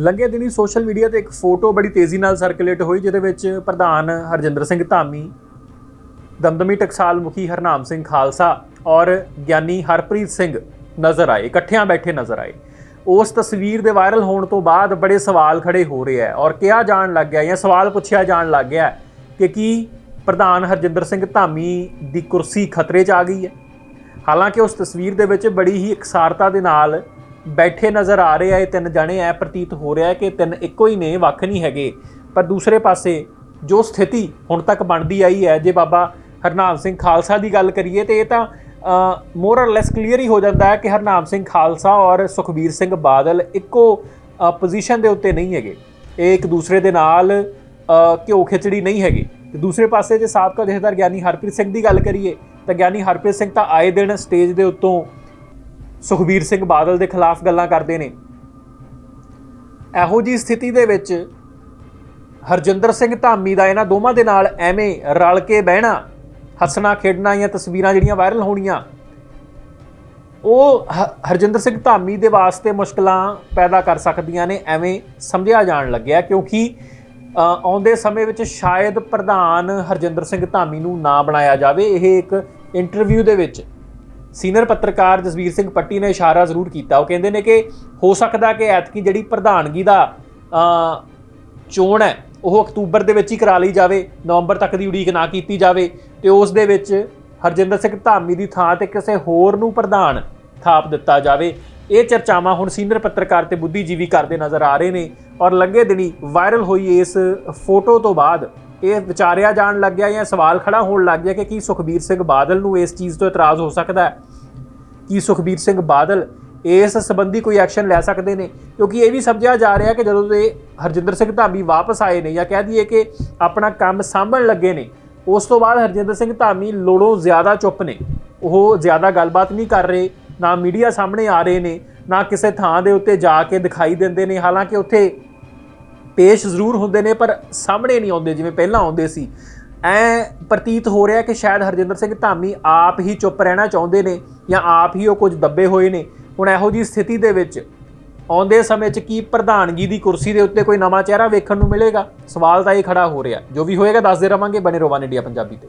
ਲੰਘੇ ਦਿਨੀ social media ਤੇ ਇੱਕ ਫੋਟੋ ਬੜੀ ਤੇਜ਼ੀ ਨਾਲ ਸਰਕੂਲੇਟ ਹੋਈ, ਜਿਹਦੇ ਵਿੱਚ ਪ੍ਰਧਾਨ ਹਰਜਿੰਦਰ ਸਿੰਘ ਧਾਮੀ, ਦਮਦਮੀ ਟਕਸਾਲ ਮੁਖੀ ਹਰਨਾਮ ਸਿੰਘ ਖਾਲਸਾ ਔਰ ਗਿਆਨੀ ਹਰਪ੍ਰੀਤ ਸਿੰਘ ਨਜ਼ਰ ਆਏ, ਇਕੱਠਿਆਂ ਬੈਠੇ ਨਜ਼ਰ ਆਏ। ਉਸ ਤਸਵੀਰ ਦੇ ਵਾਇਰਲ ਹੋਣ ਤੋਂ ਬਾਅਦ ਬੜੇ ਸਵਾਲ ਖੜੇ ਹੋ ਰਹੇ ਹੈ ਔਰ ਕਿਹਾ ਜਾਣ ਲੱਗ ਗਿਆ ਜਾਂ ਸਵਾਲ ਪੁੱਛਿਆ ਜਾਣ ਲੱਗ ਗਿਆ ਕਿ ਕੀ ਪ੍ਰਧਾਨ ਹਰਜਿੰਦਰ ਸਿੰਘ ਧਾਮੀ ਦੀ ਕੁਰਸੀ ਖਤਰੇ 'ਚ ਆ ਗਈ ਹੈ? ਹਾਲਾਂਕਿ ਉਸ ਤਸਵੀਰ ਦੇ ਵਿੱਚ ਬੜੀ ਹੀ ਇਕਸਾਰਤਾ ਦੇ ਨਾਲ ਬੈਠੇ ਨਜ਼ਰ ਆ ਰਹੇ ਆ, ਇਹ ਤਿੰਨ ਜਣੇ ਐ ਪ੍ਰਤੀਤ ਹੋ ਰਿਹਾ ਹੈ ਕਿ ਤਿੰਨ ਇੱਕੋ ਹੀ ਨੇ, ਵੱਖ ਨਹੀਂ ਹੈਗੇ। ਪਰ ਦੂਸਰੇ ਪਾਸੇ ਜੋ ਸਥਿਤੀ ਹੁਣ ਤੱਕ ਬਣਦੀ ਆਈ ਹੈ, ਜੇ ਬਾਬਾ ਹਰਨਾਮ ਸਿੰਘ ਖਾਲਸਾ ਦੀ ਗੱਲ ਕਰੀਏ, ਤੇ ਇਹ ਤਾਂ ਮੋਰ অর ਲੈਸ ਕਲੀਅਰ ਹੀ ਹੋ ਜਾਂਦਾ ਹੈ ਕਿ ਹਰਨਾਮ ਸਿੰਘ ਖਾਲਸਾ ਔਰ ਸੁਖਬੀਰ ਸਿੰਘ ਬਾਦਲ ਇੱਕੋ ਪੋਜੀਸ਼ਨ ਦੇ ਉੱਤੇ ਨਹੀਂ ਹੈਗੇ। ਇਹ ਇੱਕ ਦੂਸਰੇ ਦੇ ਨਾਲ ਘਿਓ ਖਿਚੜੀ ਨਹੀਂ ਹੈਗੀ। ਤੇ ਦੂਸਰੇ ਪਾਸੇ ਜੇ ਸਾਬਕਾ ਜਥੇਦਾਰ ਗਿਆਨੀ ਹਰਪ੍ਰੀਤ ਸਿੰਘ ਦੀ ਗੱਲ ਕਰੀਏ, ਤਾਂ ਗਿਆਨੀ ਹਰਪ੍ਰੀਤ ਸਿੰਘ ਤਾਂ ਆਏ ਦਿਨ ਸਟੇਜ ਦੇ ਉੱਤੋਂ ਸੁਖਬੀਰ ਸਿੰਘ ਬਾਦਲ ਦੇ ਖਿਲਾਫ ਗੱਲਾਂ ਕਰਦੇ ਨੇ। ਇਹੋ ਜੀ ਸਥਿਤੀ ਦੇ ਵਿੱਚ ਹਰਜਿੰਦਰ ਸਿੰਘ ਧਾਮੀ ਦਾ ਇਹਨਾਂ ਦੋਵਾਂ ਦੇ ਨਾਲ ਐਵੇਂ ਰਲ ਕੇ ਬਹਿਣਾ, ਹੱਸਣਾ, ਖੇਡਣਾ ਜਾਂ ਤਸਵੀਰਾਂ ਜਿਹੜੀਆਂ ਵਾਇਰਲ ਹੋਣੀਆਂ, ਉਹ ਹ- ਹਰਜਿੰਦਰ ਸਿੰਘ ਧਾਮੀ ਦੇ ਵਾਸਤੇ ਮੁਸ਼ਕਲਾਂ ਪੈਦਾ ਕਰ ਸਕਦੀਆਂ ਨੇ, ਐਵੇਂ ਸਮਝਿਆ ਜਾਣ ਲੱਗਿਆ ਕਿਉਂਕਿ ਆਉਂਦੇ ਸਮੇਂ ਵਿੱਚ ਸ਼ਾਇਦ ਪ੍ਰਧਾਨ ਹਰਜਿੰਦਰ ਸਿੰਘ ਧਾਮੀ ਨੂੰ ਨਾ ਬਣਾਇਆ ਜਾਵੇ, ਇਹ ਇੱਕ ਇੰਟਰਵਿਊ ਦੇ ਵਿੱਚ ਸੀਨੀਅਰ ਪੱਤਰਕਾਰ ਜਸਵੀਰ ਸਿੰਘ ਪੱਟੀ ਨੇ ਇਸ਼ਾਰਾ ਜ਼ਰੂਰ ਕੀਤਾ। ਉਹ ਕਹਿੰਦੇ ਨੇ ਕਿ ਹੋ ਸਕਦਾ ਕਿ ਐਤਕੀ ਜਿਹੜੀ ਪ੍ਰਧਾਨਗੀ ਦਾ ਚੋਣ ਹੈ, ਉਹ ਅਕਤੂਬਰ ਦੇ ਵਿੱਚ ਹੀ ਕਰਾ ਲਈ ਜਾਵੇ, ਨਵੰਬਰ ਤੱਕ ਦੀ ਉਡੀਕ ਨਾ ਕੀਤੀ ਜਾਵੇ ਤੇ ਉਸ ਦੇ ਵਿੱਚ ਹਰਜਿੰਦਰ ਸਿੰਘ ਧਾਮੀ ਦੀ ਥਾਂ ਤੇ ਕਿਸੇ ਹੋਰ ਨੂੰ ਪ੍ਰਧਾਨ ਥਾਪ ਦਿੱਤਾ ਜਾਵੇ। ਇਹ ਚਰਚਾਵਾਂ ਹੁਣ ਸੀਨੀਅਰ ਪੱਤਰਕਾਰ ਤੇ ਬੁੱਧੀਜੀਵੀ ਕਰਦੇ ਨਜ਼ਰ ਆ ਰਹੇ ਨੇ ਔਰ ਲੰਘੇ ਦਿਨੀ ਵਾਇਰਲ ਹੋਈ ਇਸ ਫੋਟੋ ਤੋਂ ਬਾਅਦ ਇਹ ਵਿਚਾਰਿਆ ਜਾਣ ਲੱਗ ਗਿਆ ਜਾਂ ਸਵਾਲ ਖੜਾ ਹੋਣ ਲੱਗ ਗਿਆ ਕਿ ਕੀ ਸੁਖਬੀਰ ਸਿੰਘ ਬਾਦਲ ਨੂੰ ਇਸ ਚੀਜ਼ ਤੋਂ ਇਤਰਾਜ਼ ਹੋ ਸਕਦਾ ਹੈ? ਕੀ ਸੁਖਬੀਰ ਸਿੰਘ ਬਾਦਲ ਇਸ ਸੰਬੰਧੀ ਕੋਈ ਐਕਸ਼ਨ ਲੈ ਸਕਦੇ ਨੇ? ਕਿਉਂਕਿ ਇਹ ਵੀ ਸਮਝਿਆ ਜਾ ਰਿਹਾ ਕਿ ਜਦੋਂ ਦੇ ਹਰਜਿੰਦਰ ਸਿੰਘ ਧਾਮੀ ਵਾਪਸ ਆਏ ਨੇ ਜਾਂ ਕਹਿ ਦਈਏ ਕਿ ਆਪਣਾ ਕੰਮ ਸਾਂਭਣ ਲੱਗੇ ਨੇ, ਉਸ ਤੋਂ ਬਾਅਦ ਹਰਜਿੰਦਰ ਸਿੰਘ ਧਾਮੀ ਲੋੜੋਂ ਜ਼ਿਆਦਾ ਚੁੱਪ ਨੇ। ਉਹ ਜ਼ਿਆਦਾ ਗੱਲਬਾਤ ਨਹੀਂ ਕਰ ਰਹੇ, ਨਾ ਮੀਡੀਆ ਸਾਹਮਣੇ ਆ ਰਹੇ ਨੇ, ਨਾ ਕਿਸੇ ਥਾਂ ਦੇ ਉੱਤੇ ਜਾ ਕੇ ਦਿਖਾਈ ਦਿੰਦੇ ਨੇ। ਹਾਲਾਂਕਿ ਉੱਥੇ ਪੇਸ਼ ਜ਼ਰੂਰ ਹੁੰਦੇ ਨੇ, ਪਰ ਸਾਹਮਣੇ ਨਹੀਂ ਆਉਂਦੇ, ਜਿਵੇਂ ਪਹਿਲਾਂ ਆਉਂਦੇ ਸੀ। ਐ ਪ੍ਰਤੀਤ ਹੋ ਰਿਹਾ ਕਿ ਸ਼ਾਇਦ ਹਰਜਿੰਦਰ ਸਿੰਘ ਧਾਮੀ ਆਪ ਹੀ ਚੁੱਪ ਰਹਿਣਾ ਚਾਹੁੰਦੇ ਨੇ ਜਾਂ ਆਪ ਹੀ ਉਹ ਕੁਝ ਦੱਬੇ ਹੋਏ ਨੇ। ਹੁਣ ਇਹੋ ਜੀ ਸਥਿਤੀ ਦੇ ਵਿੱਚ ਆਉਂਦੇ ਸਮੇਂ 'ਚ ਕੀ ਪ੍ਰਧਾਨਗੀ ਦੀ ਕੁਰਸੀ ਦੇ ਉੱਤੇ ਕੋਈ ਨਵਾਂ ਚਿਹਰਾ ਵੇਖਣ ਨੂੰ ਮਿਲੇਗਾ? ਸਵਾਲ ਤਾਂ ਇਹ ਖੜਾ ਹੋ ਰਿਹਾ। ਜੋ ਵੀ ਹੋਏਗਾ, ਦੱਸਦੇ ਰਵਾਂਗੇ। ਬਨੇ ਰੋਵਾਨ ਇੰਡੀਆ ਪੰਜਾਬੀ ਤੇ।